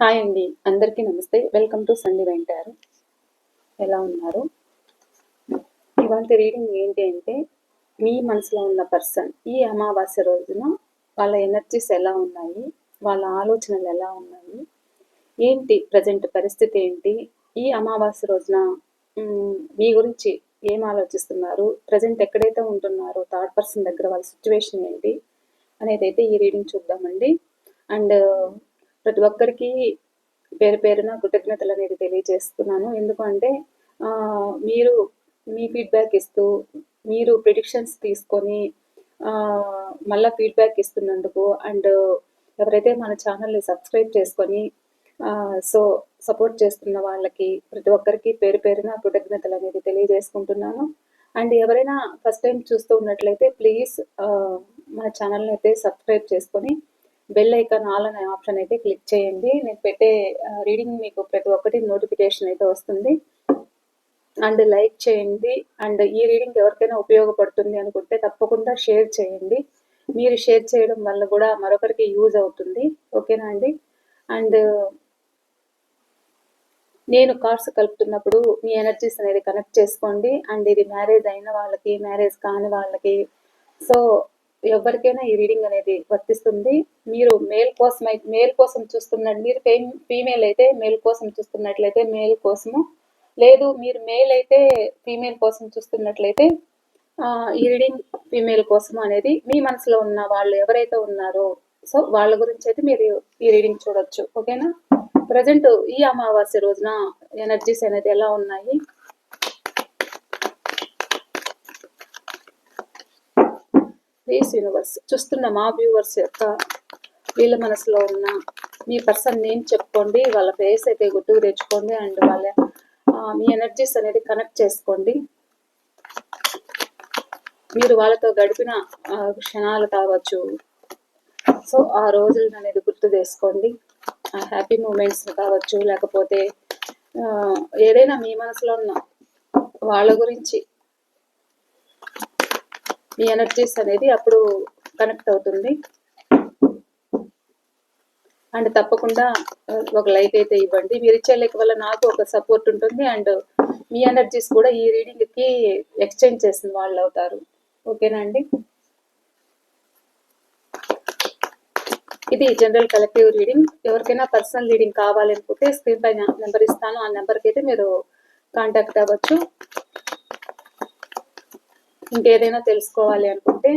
Hi అండి. అందరికీ నమస్తే. వెల్కమ్ టు సండి వెంటారు ఎలా ఉన్నారు? ఇవాళ రీడింగ్ ఏంటి అంటే మీ మనసులో ఉన్న పర్సన్ ఈ అమావాస్య రోజున వాళ్ళ ఎనర్జీస్ ఎలా ఉన్నాయి? వాళ్ళ ఆలోచనలు ఎలా ఉన్నాయి? ఏంటి ప్రజెంట్ పరిస్థితి ఏంటి? ఈ అమావాస్య రోజున మీ గురించి ఏం ఆలోచిస్తున్నారు? ప్రజెంట్ ఎక్కడైతే ఉంటున్నారో థర్డ్ పర్సన్ దగ్గర వాళ్ళ సిచ్యువేషన్ ఏంటి? అనేది అయితే ఈ రీడింగ్ చూద్దామండి. అండ్ ప్రతి ఒక్కరికి పేరు పేరున కృతజ్ఞతలు అనేది తెలియజేస్తున్నాను. ఎందుకంటే మీరు మీ ఫీడ్బ్యాక్ ఇస్తూ మీరు ప్రిడిక్షన్స్ తీసుకొని మళ్ళీ ఫీడ్బ్యాక్ ఇస్తున్నందుకు అండ్ ఎవరైతే మన ఛానల్ని సబ్స్క్రైబ్ చేసుకొని సో సపోర్ట్ చేస్తున్న వాళ్ళకి ప్రతి ఒక్కరికి పేరు పేరున కృతజ్ఞతలు అనేది తెలియజేసుకుంటున్నాను. అండ్ ఎవరైనా ఫస్ట్ టైం చూస్తూ ఉన్నట్లయితే ప్లీజ్ మన ఛానల్ని అయితే సబ్స్క్రైబ్ చేసుకొని బెల్ ఐకాన్ ఆల్ అనే ఆప్షన్ అయితే క్లిక్ చేయండి. నేను పెట్టే రీడింగ్ మీకు ప్రతి ఒక్కటి నోటిఫికేషన్ అయితే వస్తుంది. అండ్ లైక్ చేయండి. అండ్ ఈ రీడింగ్ ఎవరికైనా ఉపయోగపడుతుంది అనుకుంటే తప్పకుండా షేర్ చేయండి. మీరు షేర్ చేయడం వల్ల కూడా మరొకరికి యూజ్ అవుతుంది. ఓకేనా అండి? అండ్ నేను కార్డ్స్ కలుపుతున్నప్పుడు మీ ఎనర్జీస్ అనేది కనెక్ట్ చేసుకోండి. అండ్ ఇది మ్యారేజ్ అయిన వాళ్ళకి మ్యారేజ్ కాని వాళ్ళకి. సో ఎవరికైనా ఈ రీడింగ్ అనేది వర్తిస్తుంది. మీరు మేల్ కోసం అయితే మేల్ కోసం చూస్తున్నట్టు మీరు ఫీమేల్ అయితే మేల్ కోసం చూస్తున్నట్లయితే మేల్ కోసము. లేదు మీరు మేల్ అయితే ఫీమేల్ కోసం చూస్తున్నట్లయితే ఈ రీడింగ్ ఫీమేల్ కోసము అనేది మీ మనసులో ఉన్న వాళ్ళు ఎవరైతే ఉన్నారో సో వాళ్ళ గురించి అయితే మీరు ఈ రీడింగ్ చూడొచ్చు. ఓకేనా? ప్రజెంట్ ఈ అమావాస్య రోజున ఎనర్జీస్ అనేది ఎలా ఉన్నాయి? ప్లీజ్ యూనివర్స్ చూస్తున్న మా వ్యూవర్స్ యొక్క వీళ్ళ మనసులో ఉన్న మీ పర్సన్ నేమ్ చెప్పుకోండి వాళ్ళ ఫేస్ అయితే గుర్తుకు తెచ్చుకోండి అండ్ వాళ్ళ మీ ఎనర్జీస్ అనేది కనెక్ట్ చేసుకోండి. మీరు వాళ్ళతో గడిపిన క్షణాలు కావచ్చు. సో ఆ రోజులను అనేది గుర్తు చేసుకోండి. ఆ హ్యాపీ మూమెంట్స్ కావచ్చు లేకపోతే ఏదైనా మీ మనసులో ఉన్న వాళ్ళ గురించి మీ ఎనర్జీస్ అనేది అప్పుడు కనెక్ట్ అవుతుంది. అండ్ తప్పకుండా ఒక లైక్ అయితే ఇవ్వండి. మీరు ఇచ్చే లైక్ వల్ల నాకు ఒక సపోర్ట్ ఉంటుంది. అండ్ మీ ఎనర్జీస్ కూడా ఈ రీడింగ్కి ఎక్స్చేంజ్ చేసిన వాళ్ళు అవుతారు. ఓకేనా అండి? ఇది జనరల్ కలెక్టివ్ రీడింగ్ ఎవరికైనా పర్సనల్ రీడింగ్ కావాలనుకుంటే స్క్రీన్ పైన నెంబర్ ఇస్తాను. ఆ నెంబర్కి అయితే మీరు కాంటాక్ట్ అవ్వచ్చు. ఇంకేదైనా తెలుసుకోవాలి అనుకుంటే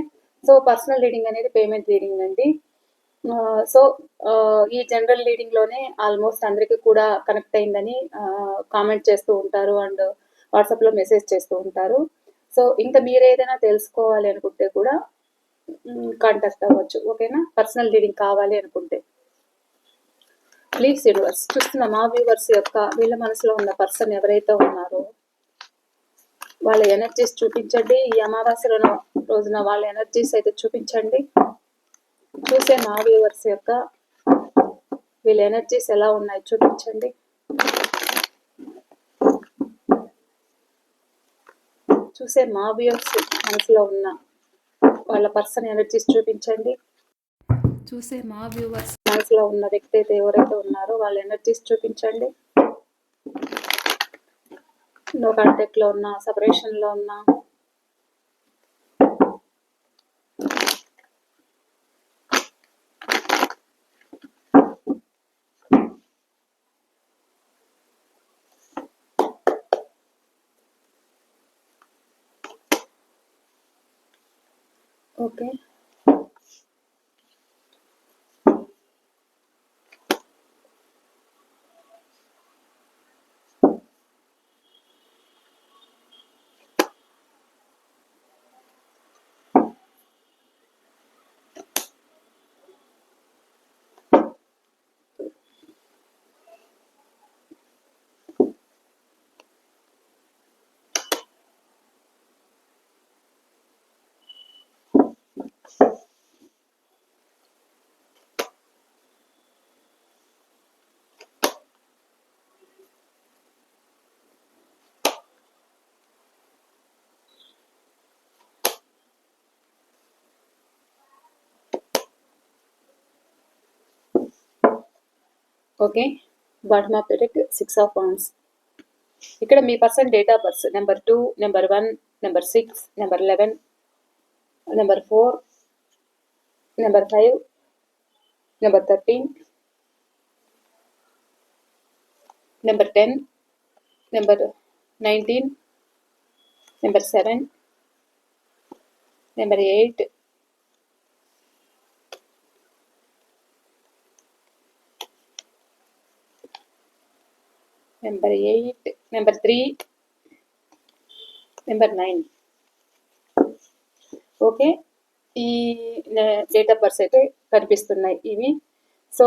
సో పర్సనల్ రీడింగ్ అనేది పేమెంట్ రీడింగ్ అండి. సో ఈ జనరల్ రీడింగ్లోనే ఆల్మోస్ట్ అందరికీ కూడా కనెక్ట్ అయిందని కామెంట్ చేస్తూ ఉంటారు అండ్ వాట్సాప్లో మెసేజ్ చేస్తూ ఉంటారు. సో ఇంకా మీరు ఏదైనా తెలుసుకోవాలి అనుకుంటే కూడా కాంటాక్ట్ అవ్వచ్చు. ఓకేనా? పర్సనల్ రీడింగ్ కావాలి అనుకుంటే. ప్లీజ్ యూనివర్స్ చూస్తున్న మా వ్యూవర్స్ యొక్క వీళ్ళ మనసులో ఉన్న పర్సన్ ఎవరైతే ఉన్నారో వాళ్ళ ఎనర్జీస్ చూపించండి. ఈ అమావాస్య రోజున- వాళ్ళ ఎనర్జీస్ అయితే చూపించండి. చూసే మా వ్యూవర్స్ యొక్క వీళ్ళ ఎనర్జీస్ ఎలా ఉన్నాయి చూపించండి. చూసే మా వ్యూవర్స్ మనసులో ఉన్న వాళ్ళ పర్సన్ ఎనర్జీస్ చూపించండి. చూసే మా వ్యూవర్స్ మనసులో ఉన్న వ్యక్తి అయితే ఎవరైతే ఉన్నారో వాళ్ళ ఎనర్జీస్ చూపించండి. నో కాంటాక్ట్లో ఉన్న సపరేషన్లో ఉన్నా. Okay okay bottom of the six of ones ఇక్కడ మీ person date of birth number two number one number six number eleven number four number five number thirteen number ten number nineteen number seven number eight number eight number three number nine okay ఈ date of births అయితే కనిపిస్తున్నాయి ఇవి. So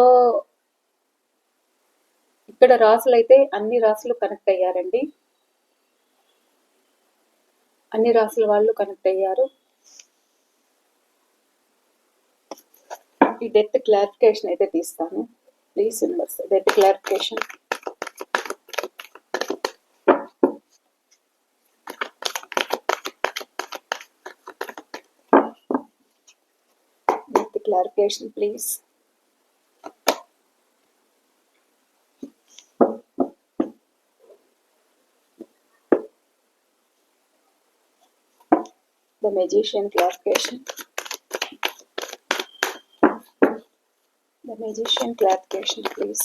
ఇక్కడ రాసులు అయితే అన్ని రాసులు connect అయ్యారండి. అన్ని రాసుల వాళ్ళు కనెక్ట్ అయ్యారు. ఈ డెత్ క్లారిఫికేషన్ అయితే తీస్తాను. Please universe death clarification clarification, please? The magician clarification. The magician clarification, please.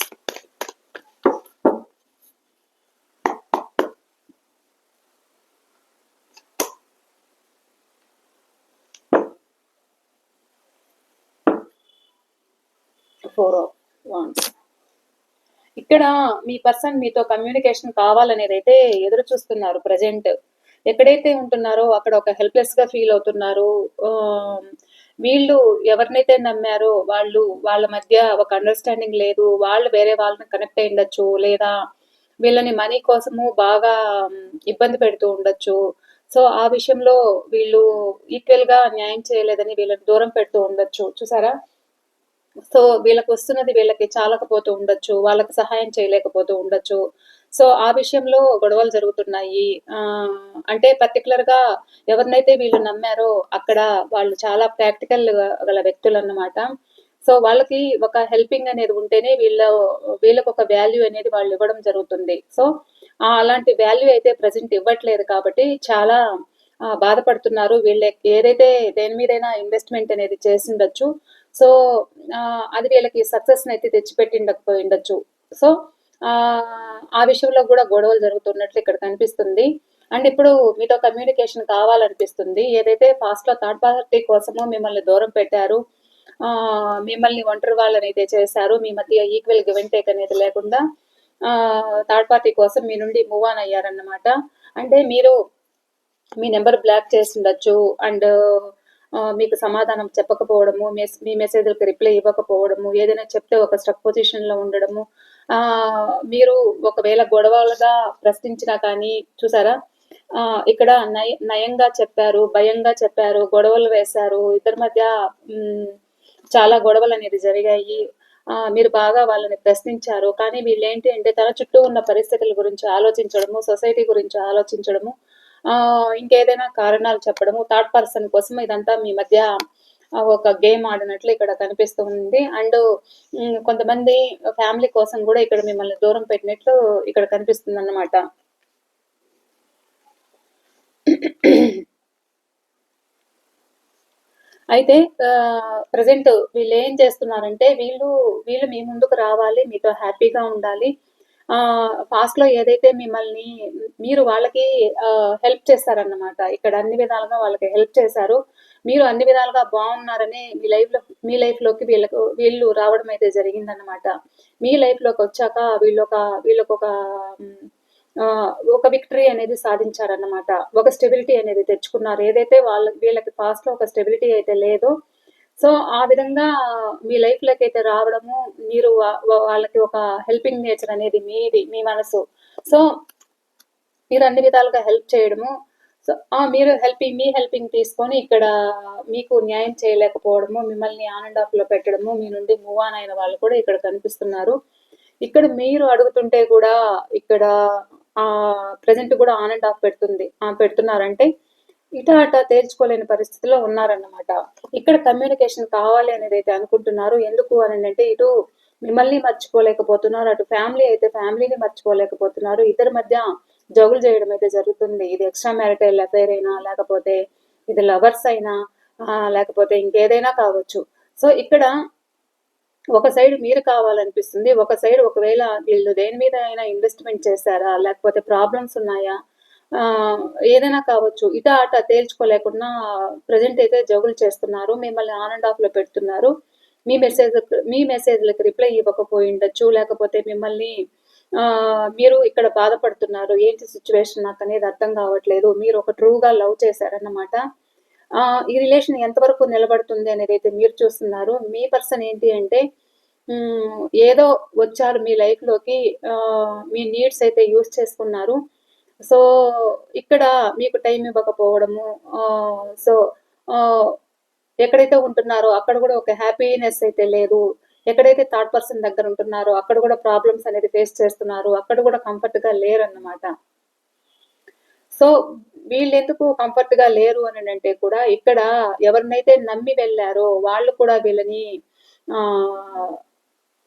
Four of ఇక్కడ మీ పర్సన్ మీతో కమ్యూనికేషన్ కావాలనేది అయితే ఎదురు చూస్తున్నారు ప్రజెంట్. ఎక్కడైతే ఉంటున్నారో అక్కడ ఒక హెల్ప్లెస్గా ఫీల్ అవుతున్నారు. వీళ్ళు ఎవరినైతే నమ్మారో వాళ్ళు వాళ్ళ మధ్య ఒక అండర్స్టాండింగ్ లేదు. వాళ్ళు వేరే వాళ్ళని కనెక్ట్ అయి ఉండొచ్చు. లేదా వీళ్ళని మనీ కోసము బాగా ఇబ్బంది పెడుతూ ఉండొచ్చు. సో ఆ విషయంలో వీళ్ళు ఈక్వల్గా న్యాయం చేయలేదని వీళ్ళని దూరం పెడుతూ ఉండొచ్చు. చూసారా? సో వీళ్ళకి వస్తున్నది వీళ్ళకి చాలకపోతూ ఉండొచ్చు వాళ్ళకి సహాయం చేయలేకపోతూ ఉండొచ్చు. సో ఆ విషయంలో గొడవలు జరుగుతున్నాయి. ఆ, అంటే పర్టికులర్గా ఎవరినైతే వీళ్ళు నమ్మారో అక్కడ వాళ్ళు చాలా ప్రాక్టికల్ గల వ్యక్తులు అన్నమాట సో వాళ్ళకి ఒక హెల్పింగ్ అనేది ఉంటేనే వీళ్ళ వీళ్ళకి ఒక వాల్యూ అనేది వాళ్ళు ఇవ్వడం జరుగుతుంది. సో అలాంటి వాల్యూ అయితే ప్రజెంట్ ఇవ్వట్లేదు కాబట్టి చాలా బాధపడుతున్నారు. వీళ్ళ ఏదైతే దేని మీదైనా ఇన్వెస్ట్మెంట్ అనేది చేసిండొచ్చు సో అది వీళ్ళకి సక్సెస్ అయితే తెచ్చిపెట్టిండకపోయి ఉండొచ్చు సో ఆ విషయంలో కూడా గొడవలు జరుగుతున్నట్లు ఇక్కడ కనిపిస్తుంది. అండ్ ఇప్పుడు మీతో కమ్యూనికేషన్ కావాలనిపిస్తుంది. ఏదైతే పాస్ట్లో థర్డ్ పార్టీ కోసము మిమ్మల్ని దూరం పెట్టారు మిమ్మల్ని ఒంటరి వాళ్ళని అయితే చేశారు మీ మధ్య ఈక్వల్ గివ్ టేక్ అనేది లేకుండా థర్డ్ పార్టీ కోసం మీ నుండి మూవ్ ఆన్ అయ్యారన్నమాట. అంటే మీరు మీ నెంబర్ బ్లాక్ చేసి ఉండొచ్చు. అండ్ మీకు సమాధానం చెప్పకపోవడము మీ మెసేజ్లకు రిప్లై ఇవ్వకపోవడము ఏదైనా చెప్తే ఒక స్ట్రక్ పొజిషన్లో ఉండడము. ఆ మీరు ఒకవేళ గొడవలుగా ప్రశ్నించినా కానీ చూసారా? ఆ ఇక్కడ నయ నయంగా చెప్పారు భయంగా చెప్పారు గొడవలు వేశారు ఇద్దరి మధ్య చాలా గొడవలు అనేది జరిగాయి. ఆ, మీరు బాగా వాళ్ళని ప్రశ్నించారు. కానీ వీళ్ళు ఏంటి అంటే తన చుట్టూ ఉన్న పరిస్థితుల గురించి ఆలోచించడము సొసైటీ గురించి ఆలోచించడము ఇంకేదైనా కారణాలు చెప్పడము థర్డ్ పర్సన్ కోసం ఇదంతా మీ మధ్య ఒక గేమ్ ఆడినట్లు ఇక్కడ కనిపిస్తుంది అండ్ కొంతమంది ఫ్యామిలీ కోసం కూడా ఇక్కడ మిమ్మల్ని దూరం పెట్టినట్లు ఇక్కడ కనిపిస్తుంది అన్నమాట అయితే ప్రజెంట్ వీళ్ళు ఏం చేస్తున్నారంటే వీళ్ళు వీళ్ళు మీ ముందుకు రావాలి మీతో హ్యాపీగా ఉండాలి పాస్ట్లో ఏదైతే మిమ్మల్ని మీరు వాళ్ళకి హెల్ప్ చేస్తారన్నమాట. ఇక్కడ అన్ని విధాలుగా వాళ్ళకి హెల్ప్ చేశారు. మీరు అన్ని విధాలుగా బాగున్నారని మీ లైఫ్లో మీ లైఫ్లోకి వీళ్ళకు వీళ్ళు రావడం అయితే జరిగిందన్నమాట. మీ లైఫ్లోకి వచ్చాక వీళ్ళు ఒక వీళ్ళకు ఒక ఆ, ఒక విక్టరీ అనేది సాధించారన్నమాట. ఒక స్టెబిలిటీ అనేది తెచ్చుకున్నారు. ఏదైతే వాళ్ళ వీళ్ళకి పాస్ట్లో ఒక స్టెబిలిటీ అయితే లేదో సో ఆ విధంగా మీ లైఫ్లోకి అయితే రావడము మీరు వాళ్ళకి ఒక హెల్పింగ్ నేచర్ అనేది మీది మీ మనసు. సో మీరు అన్ని విధాలుగా హెల్ప్ చేయడము. సో ఆ మీరు హెల్పింగ్ మీ హెల్పింగ్ తీసుకొని ఇక్కడ మీకు న్యాయం చేయలేకపోవడము మిమ్మల్ని ఆన్ అండ్ ఆఫ్లో పెట్టడము మీ నుండి మూవ్ ఆన్ అయిన వాళ్ళు కూడా ఇక్కడ కనిపిస్తున్నారు. ఇక్కడ మీరు అడుగుతుంటే కూడా ఇక్కడ ఆ ప్రజెంట్ కూడా ఆన్ అండ్ ఆఫ్ పెడుతుంది ఆ పెడుతున్నారంటే ఇటు అట తేల్చుకోలేని పరిస్థితిలో ఉన్నారన్నమాట. ఇక్కడ కమ్యూనికేషన్ కావాలి అనేది అయితే అనుకుంటున్నారు. ఎందుకు అని అంటే ఇటు మిమ్మల్ని మర్చిపోలేకపోతున్నారు అటు ఫ్యామిలీ అయితే ఫ్యామిలీని మర్చిపోలేకపోతున్నారు. ఇద్దరి మధ్య జగులు చేయడం అయితే జరుగుతుంది. ఇది ఎక్స్ట్రా మ్యారిటల్ అఫైర్ అయినా లేకపోతే ఇది లవర్స్ అయినా లేకపోతే ఇంకేదైనా కావచ్చు. సో ఇక్కడ ఒక సైడ్ మీరు కావాలనిపిస్తుంది. ఒక సైడ్ ఒకవేళ వీళ్ళు దేని మీద అయినా ఇన్వెస్ట్మెంట్ చేశారా లేకపోతే ప్రాబ్లమ్స్ ఉన్నాయా ఏదైనా కావచ్చు ఇట అట తేల్చుకోలేకుండా ప్రజెంట్ అయితే జగులు చేస్తున్నారు మిమ్మల్ని ఆన్ అండ్ ఆఫ్లో పెడుతున్నారు. మీ మెసేజ్ మీ మెసేజ్లకు రిప్లై ఇవ్వకపోయి ఉండొచ్చు లేకపోతే మిమ్మల్ని ఆ, మీరు ఇక్కడ బాధపడుతున్నారు ఏంటి సిచ్యువేషన్ నాకు అనేది అర్థం కావట్లేదు మీరు ఒక ట్రూగా లవ్ చేశారన్నమాట. ఈ రిలేషన్ ఎంతవరకు నిలబడుతుంది అనేది అయితే మీరు చూస్తున్నారు. మీ పర్సన్ ఏంటి అంటే ఏదో వచ్చారు మీ లైఫ్లోకి ఆ, మీ నీడ్స్ అయితే యూస్ చేసుకున్నారు. సో ఇక్కడ మీకు టైం ఇవ్వకపోవడము ఆ, సో ఆ, ఎక్కడైతే ఉంటున్నారో అక్కడ కూడా ఒక హ్యాపీనెస్ అయితే లేదు. ఎక్కడైతే థర్డ్ పర్సన్ దగ్గర ఉంటున్నారో అక్కడ కూడా ప్రాబ్లమ్స్ అనేది ఫేస్ చేస్తున్నారు. అక్కడ కూడా కంఫర్ట్గా లేరన్నమాట. సో వీళ్ళు ఎందుకు కంఫర్ట్గా లేరు అని అంటే కూడా ఇక్కడ ఎవరినైతే నమ్మి వెళ్ళారో వాళ్ళు కూడా వీళ్ళని ఆ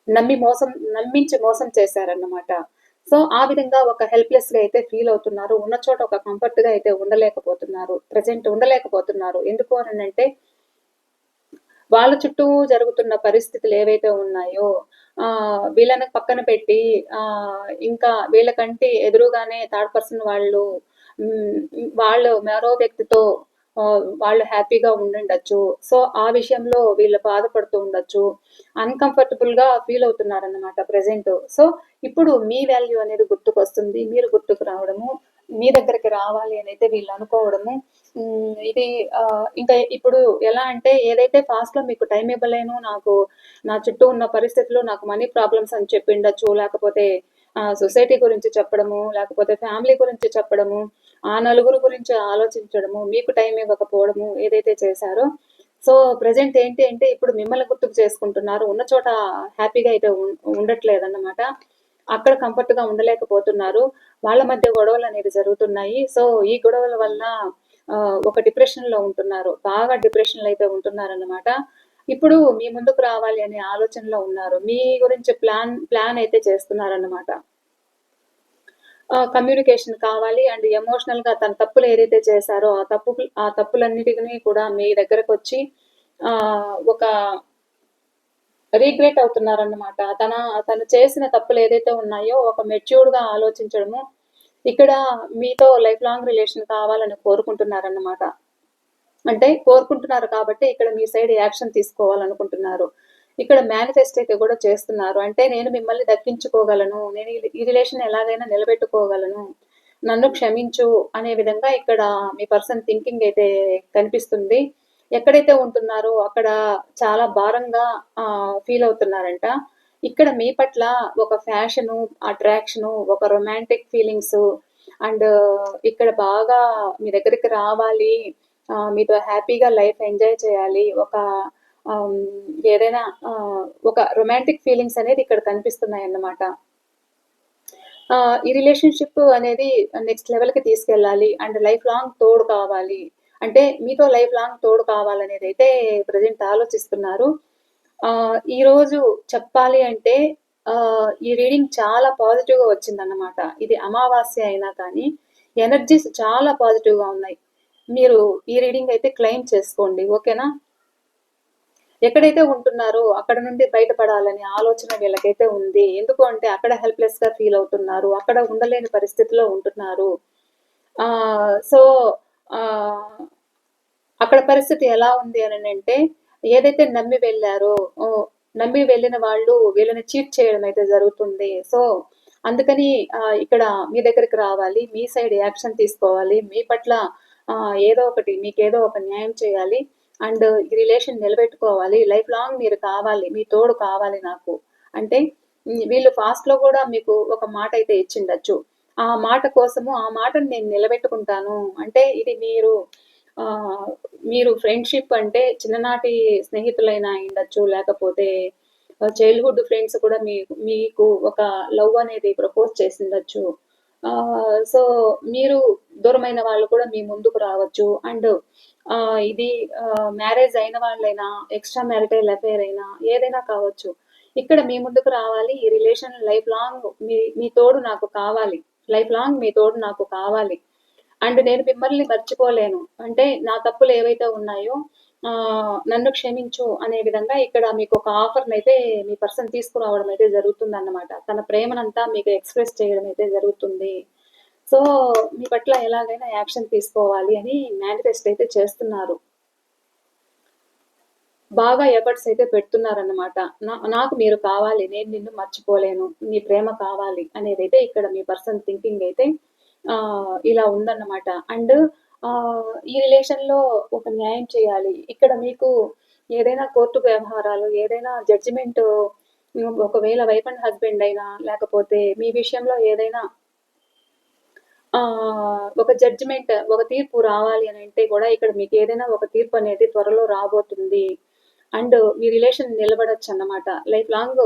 నమ్మి మోసం నమ్మించి మోసం చేశారన్నమాట. సో ఆ విధంగా ఒక హెల్ప్లెస్గా అయితే ఫీల్ అవుతున్నారు. ఉన్న చోట ఒక కంఫర్ట్గా అయితే ఉండలేకపోతున్నారు. ప్రజెంట్ ఉండలేకపోతున్నారు. ఎందుకు అని అంటే వాళ్ళ చుట్టూ జరుగుతున్న పరిస్థితులు ఏవైతే ఉన్నాయో ఆ వీళ్ళని పక్కన పెట్టి ఆ ఇంకా వీళ్ళకంటే ఎదురుగానే థర్డ్ పర్సన్ వాళ్ళు వాళ్ళు మరో వ్యక్తితో వాళ్ళు హ్యాపీగా ఉండుండొచ్చు. సో ఆ విషయంలో వీళ్ళు బాధపడుతూ ఉండొచ్చు. అన్కంఫర్టబుల్గా ఫీల్ అవుతున్నారన్నమాట ప్రెసెంట్ సో ఇప్పుడు మీ వాల్యూ అనేది గుర్తుకొస్తుంది. మీరు గుర్తుకు రావడము మీ దగ్గరికి రావాలి అని అయితే వీళ్ళు అనుకోవడము. ఇది ఇంకా ఇప్పుడు ఎలా అంటే ఏదైతే ఫాస్ట్లో మీకు టైం ఇవ్వలేను నాకు నా చుట్టూ ఉన్న పరిస్థితుల్లో నాకు మనీ ప్రాబ్లమ్స్ అని చెప్పిండొచ్చు లేకపోతే సొసైటీ గురించి చెప్పడము లేకపోతే ఫ్యామిలీ గురించి చెప్పడము. ఆ నలుగురు గురించి ఆలోచించడము మీకు టైం ఇవ్వకపోవడము ఏదైతే చేశారో సో ప్రజెంట్ ఏంటి అంటే ఇప్పుడు మిమ్మల్ని గుర్తుకు చేసుకుంటున్నారు. ఉన్న చోట హ్యాపీగా అయితే ఉండట్లేదు అన్నమాట అక్కడ కంఫర్ట్గా ఉండలేకపోతున్నారు. వాళ్ళ మధ్య గొడవలు అనేది జరుగుతున్నాయి. సో ఈ గొడవల వల్ల ఒక డిప్రెషన్లో ఉంటున్నారు. బాగా డిప్రెషన్లో అయితే ఉంటున్నారు అన్నమాట ఇప్పుడు మీ ముందుకు రావాలి అనే ఆలోచనలో ఉన్నారు. మీ గురించి ప్లాన్ ప్లాన్ అయితే చేస్తున్నారు అన్నమాట కమ్యూనికేషన్ కావాలి అండ్ ఎమోషనల్గా తన తప్పులు ఏదైతే చేశారో ఆ తప్పు ఆ తప్పులన్నిటిని కూడా మీ దగ్గరకు వచ్చి ఆ ఒక రీగ్రెట్ అవుతున్నారన్నమాట. తన తను చేసిన తప్పులు ఏదైతే ఉన్నాయో ఒక మెచ్యూర్డ్గా ఆలోచించడము ఇక్కడ మీతో లైఫ్ లాంగ్ రిలేషన్ కావాలని కోరుకుంటున్నారన్నమాట. అంటే కోరుకుంటున్నారు కాబట్టి ఇక్కడ మీ సైడ్ యాక్షన్ తీసుకోవాలనుకుంటున్నారు. ఇక్కడ మేనిఫెస్ట్ అయితే కూడా చేస్తున్నారు. అంటే నేను మిమ్మల్ని దక్కించుకోగలను నేను ఈ- రిలేషన్ ఎలాగైనా నిలబెట్టుకోగలను నన్ను క్షమించు అనే విధంగా ఇక్కడ మీ పర్సన్ థింకింగ్ అయితే కనిపిస్తుంది. ఎక్కడైతే ఉంటున్నారో అక్కడ చాలా భారంగా ఫీల్ అవుతున్నారంట. ఇక్కడ మీ పట్ల ఒక ఫ్యాషను అట్రాక్షను ఒక రొమాంటిక్ ఫీలింగ్స్ అండ్ ఇక్కడ బాగా మీ దగ్గరికి రావాలి. మీతో హ్యాపీగా లైఫ్ ఎంజాయ్ చేయాలి. ఒక ఏదైనా ఒక రొమాంటిక్ ఫీలింగ్స్ అనేది ఇక్కడ కనిపిస్తున్నాయి అన్నమాట ఈ రిలేషన్షిప్ అనేది నెక్స్ట్ లెవెల్కి తీసుకెళ్ళాలి అండ్ లైఫ్ లాంగ్ తోడు కావాలి. అంటే మీతో లైఫ్ లాంగ్ తోడు కావాలనేది అయితే ప్రజెంట్ ఆలోచిస్తున్నారు. ఈరోజు ఈ రోజు చెప్పాలి అంటే ఈ రీడింగ్ చాలా పాజిటివ్గా వచ్చిందన్నమాట. ఇది అమావాస్య అయినా కానీ ఎనర్జీస్ చాలా పాజిటివ్గా ఉన్నాయి. మీరు ఈ రీడింగ్ అయితే క్లెయిమ్ చేసుకోండి ఓకేనా? ఎక్కడైతే ఉంటున్నారో అక్కడ నుండి బయటపడాలనే ఆలోచన వీళ్ళకైతే ఉంది. ఎందుకు అంటే అక్కడ హెల్ప్లెస్గా ఫీల్ అవుతున్నారు అక్కడ ఉండలేని పరిస్థితిలో ఉంటున్నారు. ఆ సో ఆ అక్కడ పరిస్థితి ఎలా ఉంది అని అంటే ఏదైతే నమ్మి వెళ్ళారో నమ్మి వెళ్ళిన వాళ్ళు వీళ్ళని చీట్ చేయడం అయితే జరుగుతుంది. సో అందుకని ఇక్కడ మీ దగ్గరికి రావాలి మీ సైడ్ యాక్షన్ తీసుకోవాలి మీ పట్ల ఏదో ఒకటి మీకు ఏదో ఒక న్యాయం చేయాలి. అండ్ ఈ రిలేషన్ నిలబెట్టుకోవాలి లైఫ్ లాంగ్ మీరు కావాలి మీ తోడు కావాలి నాకు. అంటే వీళ్ళు ఫాస్ట్లో కూడా మీకు ఒక మాట అయితే ఇచ్చిండొచ్చు. ఆ మాట కోసము ఆ మాటను నేను నిలబెట్టుకుంటాను. అంటే ఇది మీరు ఆ మీరు ఫ్రెండ్షిప్ అంటే చిన్ననాటి స్నేహితులైనా ఉండొచ్చు లేకపోతే చైల్డ్హుడ్ ఫ్రెండ్స్ కూడా మీకు మీకు ఒక లవ్ అనేది ప్రపోజ్ చేసిండొచ్చు. ఆ సో మీరు దూరమైన వాళ్ళు కూడా మీ ముందుకు రావచ్చు. అండ్ ఇది మ్యారేజ్ అయిన వాళ్ళైనా ఎక్స్ట్రా మ్యారిటల్ అఫేర్ అయినా ఏదైనా కావచ్చు. ఇక్కడ మీ ముందుకు రావాలి ఈ రిలేషన్ లైఫ్ లాంగ్ మీ మీ తోడు నాకు కావాలి. లైఫ్ లాంగ్ మీ తోడు నాకు కావాలి. అండ్ నేను మిమ్మల్ని మర్చిపోలేను. అంటే నా తప్పులు ఏవైతే ఉన్నాయో ఆ, నన్ను క్షమించు అనే విధంగా ఇక్కడ మీకు ఒక ఆఫర్ని అయితే మీ పర్సన్ తీసుకురావడం అయితే జరుగుతుంది అన్నమాట తన ప్రేమనంతా మీకు ఎక్స్ప్రెస్ చేయడం అయితే జరుగుతుంది. సో మీ పట్ల ఎలాగైనా యాక్షన్ తీసుకోవాలి అని మేనిఫెస్ట్ అయితే చేస్తున్నారు. బాగా ఎఫర్ట్స్ అయితే పెడుతున్నారన్నమాట. నా నాకు మీరు కావాలి నేను నిన్ను మర్చిపోలేను నీ ప్రేమ కావాలి అనేది అయితే ఇక్కడ మీ పర్సన్ థింకింగ్ అయితే ఇలా ఉందన్నమాట. అండ్ ఈ రిలేషన్లో ఒక న్యాయం చేయాలి. ఇక్కడ మీకు ఏదైనా కోర్టు వ్యవహారాలు ఏదైనా జడ్జిమెంట్ ఒకవేళ వైఫ్ అండ్ హస్బెండ్ అయినా లేకపోతే మీ విషయంలో ఏదైనా ఒక జడ్జిమెంట్ ఒక తీర్పు రావాలి అని అంటే కూడా ఇక్కడ మీకు ఏదైనా ఒక తీర్పు అనేది త్వరలో రాబోతుంది. అండ్ మీ రిలేషన్ నిలబడొచ్చు అన్నమాట. లైఫ్ లాంగ్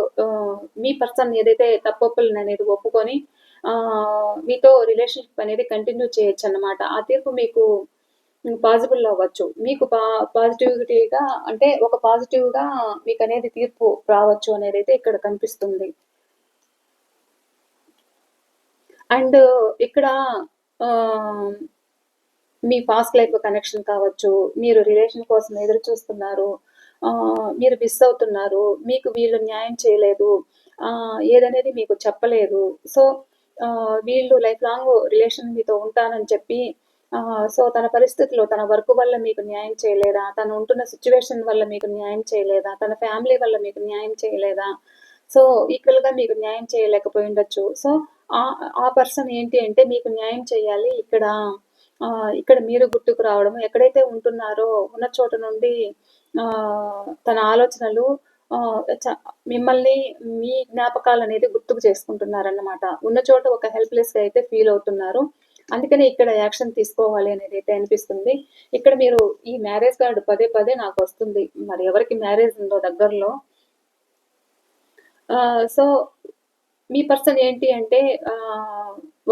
మీ పర్సన్ ఏదైతే తప్పొప్పులను అనేది ఒప్పుకొని ఆ, మీతో రిలేషన్షిప్ అనేది కంటిన్యూ చేయొచ్చు అన్నమాట. ఆ తీర్పు మీకు పాసిబుల్ అవ్వచ్చు. మీకు పా పాజిటివిటీగా అంటే ఒక పాజిటివ్గా మీకు అనేది తీర్పు రావచ్చు అనేది అయితే ఇక్కడ కనిపిస్తుంది. అండ్ ఇక్కడ ఆ, మీ ఫాస్ట్ లైఫ్ కనెక్షన్ కావచ్చు మీరు రిలేషన్ కోసం ఎదురు చూస్తున్నారు ఆ, మీరు మిస్ అవుతున్నారు మీకు వీళ్ళు న్యాయం చేయలేదు ఆ, ఏదనేది మీకు చెప్పలేదు. సో వీళ్ళు లైఫ్ లాంగ్ రిలేషన్ మీతో ఉంటానని చెప్పి సో తన పరిస్థితిలో తన వర్క్ వల్ల మీకు న్యాయం చేయలేదా? తను ఉంటున్న సిచ్యువేషన్ వల్ల మీకు న్యాయం చేయలేదా? తన ఫ్యామిలీ వల్ల మీకు న్యాయం చేయలేదా? సో ఈక్వల్గా మీకు న్యాయం చేయలేకపోయి ఉండొచ్చు. సో ఆ ఆ పర్సన్ ఏంటి అంటే మీకు న్యాయం చేయాలి. ఇక్కడ ఇక్కడ మీరు గుర్తుకు రావడం ఎక్కడైతే ఉంటున్నారో ఉన్న చోట నుండి తన ఆలోచనలు మిమ్మల్ని మీ జ్ఞాపకాలు అనేది గుర్తుకు చేసుకుంటున్నారన్నమాట. ఉన్న చోట ఒక హెల్ప్లెస్గా అయితే ఫీల్ అవుతున్నారు. అందుకని ఇక్కడ యాక్షన్ తీసుకోవాలి అనేది అయితే అనిపిస్తుంది. ఇక్కడ మీరు ఈ మ్యారేజ్ కార్డు పదే పదే నాకు వస్తుంది. మరి ఎవరికి మ్యారేజ్ ఉందో దగ్గరలో. సో మీ పర్సన్ ఏంటి అంటే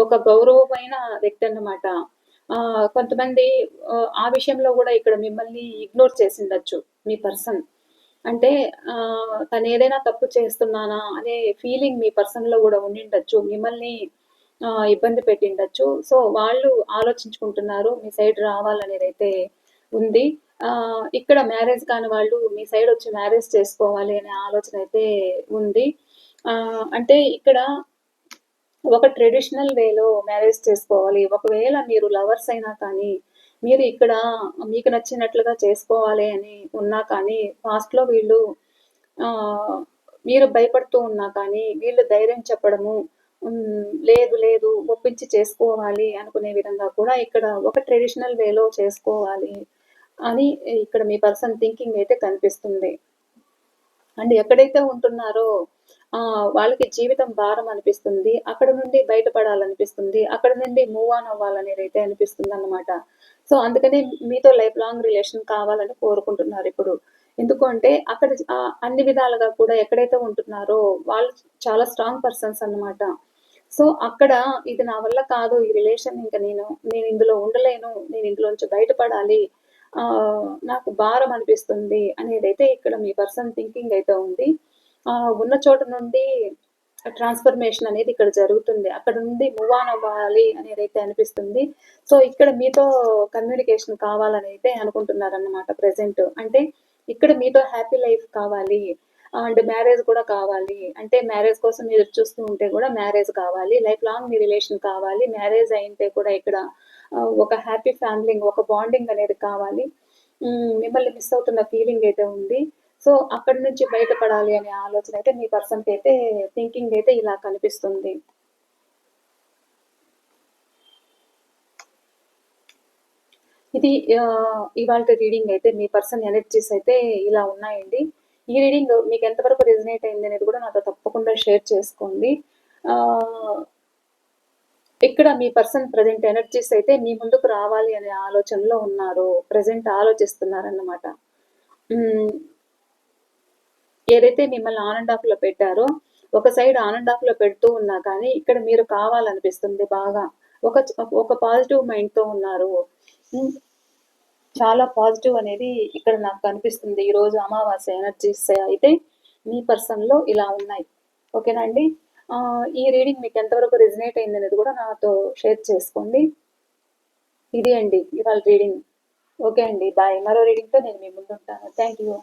ఒక గౌరవమైన వ్యక్తి అన్నమాట. కొంతమంది ఆ, విషయంలో కూడా ఇక్కడ మిమ్మల్ని ఇగ్నోర్ చేసిండొచ్చు మీ పర్సన్. అంటే తను ఏదైనా తప్పు చేస్తున్నానా అనే ఫీలింగ్ మీ పర్సన్లో కూడా ఉండిండొచ్చు. మిమ్మల్ని ఇబ్బంది పెట్టిండొచ్చు. సో వాళ్ళు ఆలోచించుకుంటున్నారు మీ సైడ్ రావాలనేది అయితే ఉంది ఇక్కడ మ్యారేజ్ కాని వాళ్ళు మీ సైడ్ వచ్చి మ్యారేజ్ చేసుకోవాలి అనే ఆలోచన అయితే ఉంది. అంటే ఇక్కడ ఒక ట్రెడిషనల్ వేలో మ్యారేజ్ చేసుకోవాలి. ఒకవేళ మీరు లవర్స్ అయినా కానీ మీరు ఇక్కడ మీకు నచ్చినట్లుగా చేసుకోవాలి అని ఉన్నా కానీ పాస్ట్లో వీళ్ళు మీరు భయపడుతూ ఉన్నా కానీ వీళ్ళు ధైర్యం చెప్పడము లేదు లేదు ఒప్పించి చేసుకోవాలి అనుకునే విధంగా కూడా ఇక్కడ ఒక ట్రెడిషనల్ వేలో చేసుకోవాలి అని ఇక్కడ మీ పర్సన్ థింకింగ్ అయితే కనిపిస్తుంది. అండ్ ఎక్కడైతే ఉంటున్నారో వాళ్ళకి జీవితం భారం అనిపిస్తుంది అక్కడ నుండి బయటపడాలనిపిస్తుంది అక్కడ నుండి మూవ్ ఆన్ అవ్వాలనేది అయితే అనిపిస్తుంది అన్నమాట సో అందుకనే మీతో లైఫ్ లాంగ్ రిలేషన్ కావాలని కోరుకుంటున్నారు ఇప్పుడు. ఎందుకంటే అక్కడ అన్ని విధాలుగా కూడా ఎక్కడైతే ఉంటున్నారో వాళ్ళు చాలా స్ట్రాంగ్ పర్సన్స్ అన్నమాట. సో అక్కడ ఇది నా వల్ల కాదు ఈ రిలేషన్ ఇంకా నేను నేను ఇందులో ఉండలేను నేను ఇందులోంచి బయటపడాలి ఆ, నాకు భారం అనిపిస్తుంది అనేది అయితే ఇక్కడ మీ పర్సన్ థింకింగ్ అయితే ఉంది. ఉన్న చోట నుండి ట్రాన్స్ఫర్మేషన్ అనేది ఇక్కడ జరుగుతుంది. అక్కడ నుండి మూవ్ ఆన్ అవ్వాలి అనేది అయితే అనిపిస్తుంది. సో ఇక్కడ మీతో కమ్యూనికేషన్ కావాలని అయితే అనుకుంటున్నారు అన్నమాట ప్రెసెంట్. అంటే ఇక్కడ మీతో హ్యాపీ లైఫ్ కావాలి. అండ్ మ్యారేజ్ కూడా కావాలి. అంటే మ్యారేజ్ కోసం ఎదురు చూస్తూ ఉంటే కూడా మ్యారేజ్ కావాలి. లైఫ్ లాంగ్ మీ రిలేషన్ కావాలి. మ్యారేజ్ అయితే కూడా ఇక్కడ ఒక హ్యాపీ ఫ్యామిలింగ్ ఒక బాండింగ్ అనేది కావాలి. మిమ్మల్ని మిస్ అవుతున్న ఫీలింగ్ అయితే ఉంది. సో అక్కడి నుంచి బయటపడాలి అనే ఆలోచన అయితే మీ పర్సన్ అయితే థింకింగ్ అయితే ఇలా కనిపిస్తుంది. ఇది ఇవాళ రీడింగ్ అయితే మీ పర్సన్ ఎనర్జీస్ అయితే ఇలా ఉన్నాయండి. ఈ రీడింగ్ మీకు ఎంతవరకు రెజినేట్ అయింది అనేది కూడా నాతో తప్పకుండా షేర్ చేసుకోండి. ఇక్కడ మీ పర్సన్ ప్రజెంట్ ఎనర్జీస్ అయితే మీ ముందుకు రావాలి అనే ఆలోచనలో ఉన్నారు. ప్రజెంట్ ఆలోచిస్తున్నారన్నమాట. ఏదైతే మిమ్మల్ని ఆన్ అండ్ ఆఫ్లో పెట్టారో ఒక సైడ్ ఆన్ అండ్ ఆఫ్లో పెడుతూ ఉన్నా కానీ ఇక్కడ మీరు కావాలనిపిస్తుంది బాగా. ఒక ఒక పాజిటివ్ మైండ్తో ఉన్నారు. చాలా పాజిటివ్ అనేది ఇక్కడ నాకు కనిపిస్తుంది. ఈ రోజు అమావాస్య ఎనర్జీస్ అయితే మీ పర్సన్లో ఇలా ఉన్నాయి. ఓకేనా అండి? ఈ రీడింగ్ మీకు ఎంతవరకు రిజనేట్ అయింది అనేది కూడా నాతో షేర్ చేసుకోండి. ఇది అండి ఇవాళ రీడింగ్ ఓకే అండి? బాయ్ మరో రీడింగ్తో నేను మీ ముందు ఉంటాను థ్యాంక్ యూ